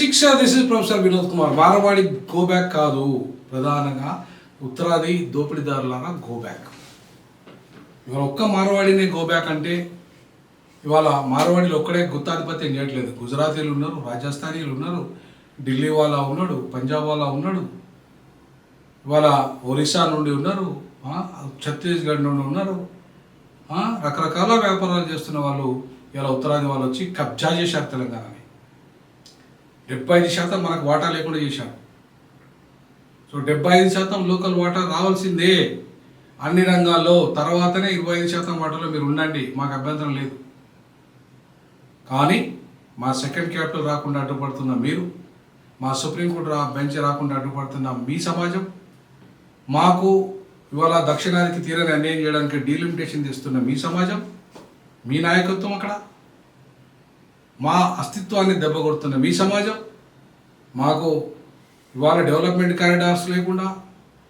శిక్ష this is professor Vinod Kumar. Marwadi go back కాదు. ప్రధానంగా ఉత్తరాది దోపిడీదారులాగా గో బ్యాక్. ఇవాళ ఒక్క మారవాడినే గో బ్యాక్ అంటే ఇవాళ మార్వాడీలు ఒక్కడే గుత్తాధిపత్యం చేయట్లేదు. గుజరాతీలు ఉన్నారు రాజస్థానీలు ఉన్నారు ఢిల్లీ వాళ్ళ ఉన్నాడు పంజాబ్ వాళ్ళ ఉన్నాడు ఇవాళ ఒరిస్సా నుండి ఉన్నారు ఛత్తీస్గఢ్ నుండి ఉన్నారు రకరకాల వ్యాపారాలు చేస్తున్న వాళ్ళు ఇవాళ ఉత్తరాది వాళ్ళు వచ్చి కబ్జా చేశారు తెలంగాణని. డెబ్బై ఐదు శాతం మనకు వాటా లేకుండా చేశారు. సో డెబ్బై ఐదు శాతం లోకల్ వాటా రావాల్సిందే. అన్ని రంగాల్లో తర్వాతనే ఇరవై ఐదు శాతం వాటాలో మీరు ఉండండి మాకు అభ్యంతరం లేదు. కానీ మా సెకండ్ క్యాపిటల్ రాకుండా అడ్డుపడుతున్న మీరు మా సుప్రీంకోర్టు రా బెంచ్ రాకుండా అడ్డుపడుతున్న మీ సమాజం మాకు ఇవాళ దక్షిణానికి తీరని అన్యాయం చేయడానికి డీలిమిటేషన్ తెస్తున్న మీ సమాజం మీ నాయకత్వం అక్కడ మా అస్తిత్వాన్ని దెబ్బకొడుతున్న మీ సమాజం మాకు ఇవాళ డెవలప్మెంట్ కారిడార్స్ లేకుండా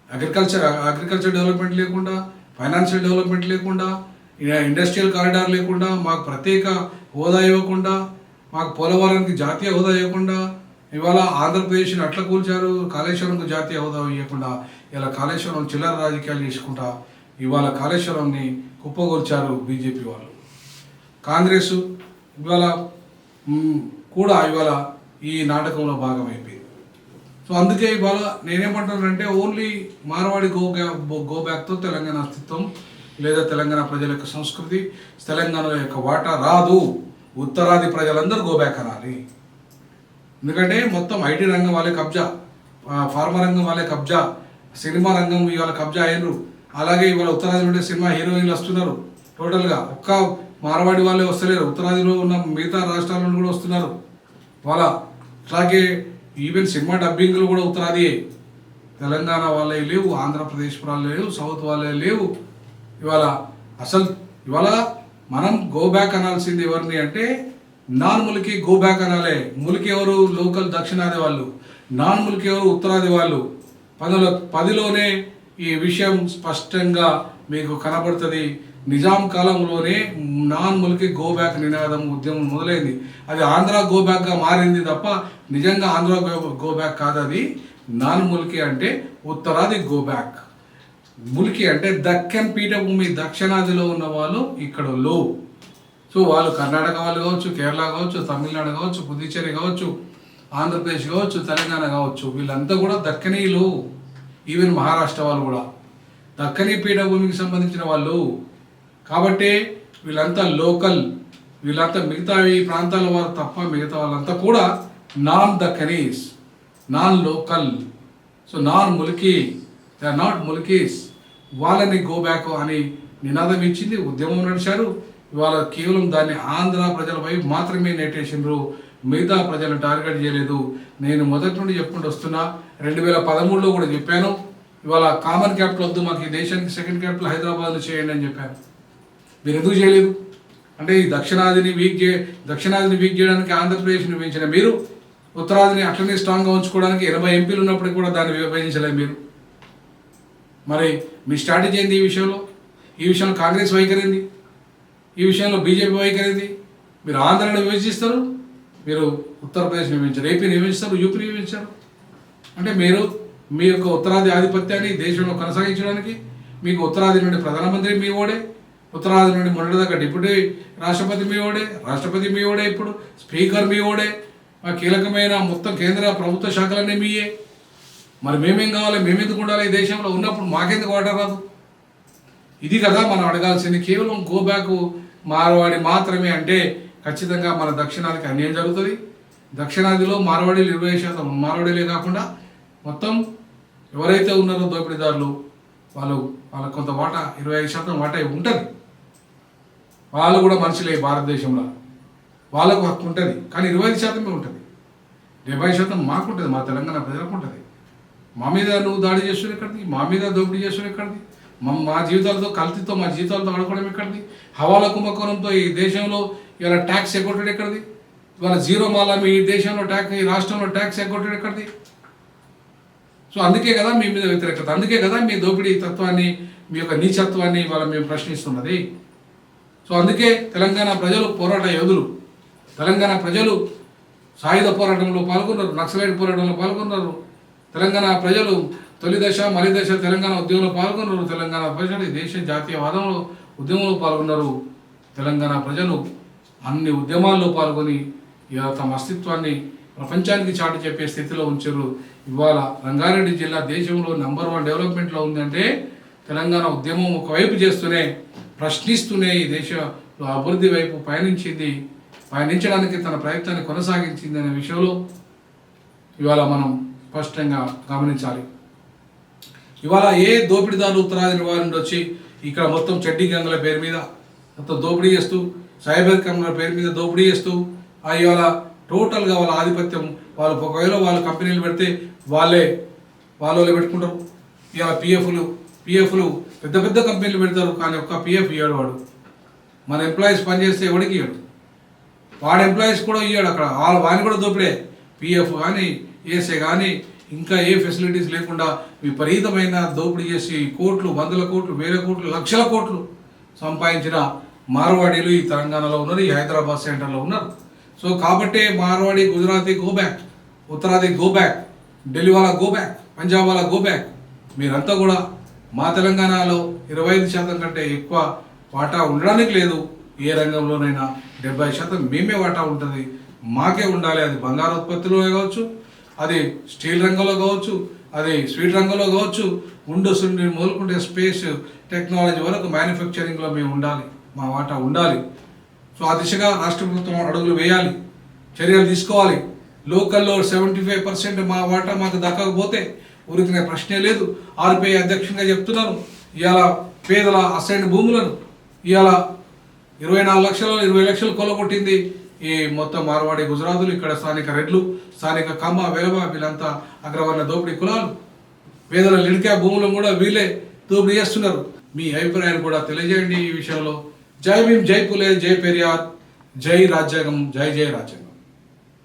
అగ్రికల్చర్ అగ్రికల్చర్ డెవలప్మెంట్ లేకుండా ఫైనాన్షియల్ డెవలప్మెంట్ లేకుండా ఇండస్ట్రియల్ కారిడార్ లేకుండా మాకు ప్రత్యేక హోదా ఇవ్వకుండా మాకు పోలవరానికి జాతీయ హోదా ఇవ్వకుండా ఇవాళ ఆంధ్రప్రదేశ్ని అట్లా కూల్చారు కాళేశ్వరంకు జాతీయ హోదా ఇవ్వకుండా ఇలా కాళేశ్వరం చిల్లర రాజకీయాలు చేసుకుంటా ఇవాళ కాళేశ్వరంని కుప్పగొల్చారు బీజేపీ వాళ్ళు. కాంగ్రెస్ ఇవాళ కూడా ఇవాళ ఈ నాటకంలో భాగమైపోయింది సో అందుకే ఇవాళ నేనేమంటానంటే ఓన్లీ మార్వాడి గో గో బ్యాక్తో తెలంగాణ అస్తిత్వం లేదా తెలంగాణ ప్రజల యొక్క సంస్కృతి తెలంగాణ యొక్క వాటా రాదు. ఉత్తరాది ప్రజలందరూ గో బ్యాక్ అనాలి. ఎందుకంటే మొత్తం ఐటీ రంగం వాళ్ళే కబ్జా ఫార్మా రంగం వాళ్ళే కబ్జా సినిమా రంగం ఇవాళ కబ్జా అయినరు. అలాగే ఇవాళ ఉత్తరాది నుండి సినిమా హీరోయిన్లు వస్తున్నారు. టోటల్గా ఒక్క మార్వాడి వాళ్ళే వస్తలేరు. ఉత్తరాదిలో ఉన్న మిగతా రాష్ట్రాల నుండి కూడా వస్తున్నారు. వాళ్ళ అట్లాగే ఈవెన్ సినిమా డబ్బింగ్లు కూడా ఉత్తరాదియే. తెలంగాణ వాళ్ళే లేవు ఆంధ్రప్రదేశ్ వాళ్ళే లేవు సౌత్ వాళ్ళే లేవు. ఇవాళ అసలు ఇవాళ మనం గో బ్యాక్ అనాల్సింది ఎవరిని అంటే నాన్ ములికి గో బ్యాక్ అనాలే. ములికి ఎవరు లోకల్ దక్షిణాది వాళ్ళు? నాన్ ములికి ఎవరు ఉత్తరాది వాళ్ళు? పదిలో పదిలోనే ఈ విషయం స్పష్టంగా మీకు కనబడుతుంది. నిజాం కాలంలోనే నాన్ ముల్కి గో బ్యాక్ నినాదం ఉద్యమం మొదలైంది. అది ఆంధ్ర గో బ్యాక్గా మారింది తప్ప నిజంగా ఆంధ్ర గో- గో బ్యాక్ కాదు అది. నాన్ ముల్కి అంటే ఉత్తరాది గో బ్యాక్. ములికి అంటే దక్కన్ పీఠభూమి దక్షిణాదిలో ఉన్న వాళ్ళు ఇక్కడ లో. సో వాళ్ళు కర్ణాటక వాళ్ళు కావచ్చు కేరళ కావచ్చు తమిళనాడు కావచ్చు పుదుచ్చేరి కావచ్చు ఆంధ్రప్రదేశ్ కావచ్చు తెలంగాణ కావచ్చు వీళ్ళంతా కూడా దక్కనీలు ఈవెన్ మహారాష్ట్ర వాళ్ళు కూడా. దక్కనీ పీఠభూమికి సంబంధించిన వాళ్ళు. కాబట్టి వీళ్ళంతా లోకల్ వీళ్ళంతా మిగతా ఈ ప్రాంతాల వారు తప్ప మిగతా వాళ్ళంతా కూడా non the కనీస్ non local. So non Mulki they are not Mulkis. వాళ్ళని గో బ్యాక్ అని నినాదం ఇచ్చింది ఉద్యమం నడిచారు. ఇవాళ కేవలం దాన్ని ఆంధ్ర ప్రజలపై మాత్రమే నెట్టేసిండ్రు. మిగతా ప్రజలను టార్గెట్ చేయలేదు. నేను మొదటి నుండి చెప్పుకుంటూ వస్తున్నా రెండు వేల పదమూడులో కూడా చెప్పాను. ఇవాళ కామన్ క్యాపిటల్ వద్దు మాకు ఈ దేశానికి సెకండ్ క్యాపిటల్ హైదరాబాద్లో చేయండి అని చెప్పాను. మీరు ఎందుకు చేయలేదు? అంటే ఈ దక్షిణాదిని వీక్ చే దక్షిణాదిని వీక్ చేయడానికి ఆంధ్రప్రదేశ్ని పెంచిన మీరు ఉత్తరాదిని అట్లనే స్ట్రాంగ్గా ఉంచుకోవడానికి ఎనభై ఎంపీలు ఉన్నప్పటికీ కూడా దాన్ని విభజించలేదు మీరు. మరి మీ స్ట్రాటజీ ఏంది ఈ విషయంలో? ఈ విషయంలో కాంగ్రెస్ వైఖరింది ఈ విషయంలో బీజేపీ వైఖరింది మీరు ఆంధ్రను విభజిస్తారు మీరు ఉత్తరప్రదేశ్ విభజించారు ఏపీని విభజిస్తారు యూపీని విభజించారు అంటే మీరు మీ యొక్క ఉత్తరాది ఆధిపత్యాన్ని దేశంలో కొనసాగించడానికి మీకు ఉత్తరాది నుండి ప్రధానమంత్రి మీ ఓడే ఉత్తరాది నుండి మొన్నటిదాకా డిప్యూటీ రాష్ట్రపతి మీ ఓడే రాష్ట్రపతి మీ ఓడే ఇప్పుడు స్పీకర్ మీ ఓడే ఆ కీలకమైన మొత్తం కేంద్ర ప్రభుత్వ శాఖలన్నీ మీయే. మరి మేమేం కావాలి మేమెందుకు ఉండాలి ఈ దేశంలో? ఉన్నప్పుడు మాకెందుకు వాటర్ రాదు? ఇది కదా మనం అడగాల్సింది. కేవలం గోబ్యాక్ మారవాడి మార్వాడి మాత్రమే అంటే ఖచ్చితంగా మన దక్షిణాదికి అన్యాయం జరుగుతుంది. దక్షిణాదిలో మార్వాడీలు ఇరవై శాతం మార్వాడీలే కాకుండా మొత్తం ఎవరైతే ఉన్నారో దోపిడీదారులు వాళ్ళు వాళ్ళ కొంత వాటా ఇరవై ఐదు శాతం వాటా ఉంటుంది. వాళ్ళు కూడా మనుషులే భారతదేశంలో. వాళ్ళకు హక్కు ఉంటుంది. కానీ ఇరవై ఐదు శాతమే ఉంటుంది. డెబ్బై శాతం మాకు ఉంటుంది మా తెలంగాణ ప్రజలకు ఉంటుంది. మా మీద నువ్వు దాడి చేస్తున్న ఎక్కడిది? మా మీద దోపిడీ చేస్తున్న ఎక్కడిది? మా మా జీవితాలతో కల్తీతో మా జీవితాలతో ఆడుకోవడం ఎక్కడిది? హవాలా కుంభకోణంతో ఈ దేశంలో ఇలా ట్యాక్స్ ఎగ్గొట్టడం ఎక్కడిది? ఇవాళ జీరో మాల మీ దేశంలో ట్యాక్స్ ఈ రాష్ట్రంలో ట్యాక్స్ ఎగ్గొట్టడం ఎక్కడిది? సో అందుకే కదా మీ మీద వ్యతిరేకత. అందుకే కదా మీ దోపిడీ తత్వాన్ని మీ యొక్క నీచత్వాన్ని ఇవాళ మేము ప్రశ్నిస్తున్నది. సో అందుకే తెలంగాణ ప్రజలు పోరాట యోధులు. తెలంగాణ ప్రజలు సాయుధ పోరాటంలో పాల్గొన్నారు నక్సలైట్ పోరాటంలో పాల్గొన్నారు. తెలంగాణ ప్రజలు తొలి దశ మలి దశ తెలంగాణ ఉద్యమంలో పాల్గొన్నారు. తెలంగాణ ప్రజలు దేశ జాతీయవాదంలో ఉద్యమంలో పాల్గొన్నారు. తెలంగాణ ప్రజలు అన్ని ఉద్యమాల్లో పాల్గొని తమ అస్తిత్వాన్ని ప్రపంచానికి చాటు చెప్పే స్థితిలో ఉంచారు. ఇవాళ రంగారెడ్డి జిల్లా దేశంలో నెంబర్ వన్ డెవలప్మెంట్లో ఉందంటే తెలంగాణ ఉద్యమం ఒకవైపు చేస్తూనే ప్రశ్నిస్తూనే ఈ దేశంలో అభివృద్ధి వైపు పయనించింది పయనించడానికి తన ప్రయత్నాన్ని కొనసాగించింది అనే విషయంలో ఇవాళ మనం స్పష్టంగా గమనించాలి. ఇవాళ ఏ దోపిడీదారు ఉత్తరాది నివారణ వచ్చి ఇక్కడ మొత్తం చెడ్డి గంగల పేరు మీద మొత్తం దోపిడీ చేస్తూ సైబర్ క్రైమ్ల పేరు మీద దోపిడీ చేస్తూ ఆ ఇవాళ టోటల్గా వాళ్ళ ఆధిపత్యం వాళ్ళు ఒకవేళ వాళ్ళ కంపెనీలు పెడితే వాళ్ళే వాళ్ళ పెట్టుకుంటారు. ఇవాళ పిఎఫ్లు పిఎఫ్లు పెద్ద పెద్ద కంపెనీలు పెడతారు కానీ ఒక్క పిఎఫ్ ఇయ్యాడు వాడు. మన ఎంప్లాయీస్ పనిచేస్తే ఎవడికి ఇయ్యాడు? వాడు ఎంప్లాయీస్ కూడా ఇయ్యాడు అక్కడ. వాళ్ళ వాడిని కూడా దోపిడే. పిఎఫ్ కానీ ఏసే కానీ ఇంకా ఏ ఫెసిలిటీస్ లేకుండా విపరీతమైన దోపిడీ చేసి కోట్లు వందల కోట్లు వేల కోట్లు లక్షల కోట్లు సంపాదించిన మార్వాడీలు ఈ తెలంగాణలో ఉన్నారు ఈ హైదరాబాద్ సెంటర్లో ఉన్నారు. సో కాబట్టే మార్వాడి గుజరాతీ గో బ్యాక్ ఉత్తరాది గో బ్యాక్ ఢిల్లీ వాళ్ళ గో బ్యాక్ పంజాబ్ వాళ్ళ గో బ్యాక్ మీరంతా కూడా మా తెలంగాణలో ఇరవై ఐదు శాతం కంటే ఎక్కువ వాటా ఉండడానికి లేదు. ఏ రంగంలోనైనా డెబ్బై శాతం మేమే వాటా ఉంటుంది. మాకే ఉండాలి. అది బంగారు ఉత్పత్తిలో కావచ్చు అది స్టీల్ రంగంలో కావచ్చు అది స్వీట్ రంగంలో కావచ్చు విండోస్ నుండి మొదలుకుంటే స్పేస్ టెక్నాలజీ వరకు మ్యానుఫ్యాక్చరింగ్లో మేము ఉండాలి. మా వాటా ఉండాలి. సో ఆ దిశగా రాష్ట్ర ప్రభుత్వం అడుగులు వేయాలి. చర్యలు తీసుకోవాలి. లోకల్లో సెవెంటీ ఫైవ్ పర్సెంట్ మా వాటా మాకు దక్కకపోతే ఊరికినే ప్రశ్నే లేదు. ఆర్బీఐ అధ్యక్షంగా చెప్తున్నాను. ఇవాళ పేదల అసైన్ భూములను ఇవాళ ఇరవై నాలుగు లక్షలు ఇరవై లక్షలు కొల్లగొట్టింది ఈ మొత్తం మార్వాడి గుజరాతులు. ఇక్కడ స్థానిక రెడ్లు స్థానిక కమ్మ వెలవ వీళ్ళంతా అగ్రవర్ణ దోపిడీ కులాలు. పేదల లిడికా భూములను కూడా వీళ్ళే దోపిడీ చేస్తున్నారు. మీ అభిప్రాయాన్ని కూడా తెలియజేయండి ఈ విషయంలో. జై భీమ్ జై పులే జై పెరియార్. జై రాజ్యాంగం జై జై రాజ్యాంగం.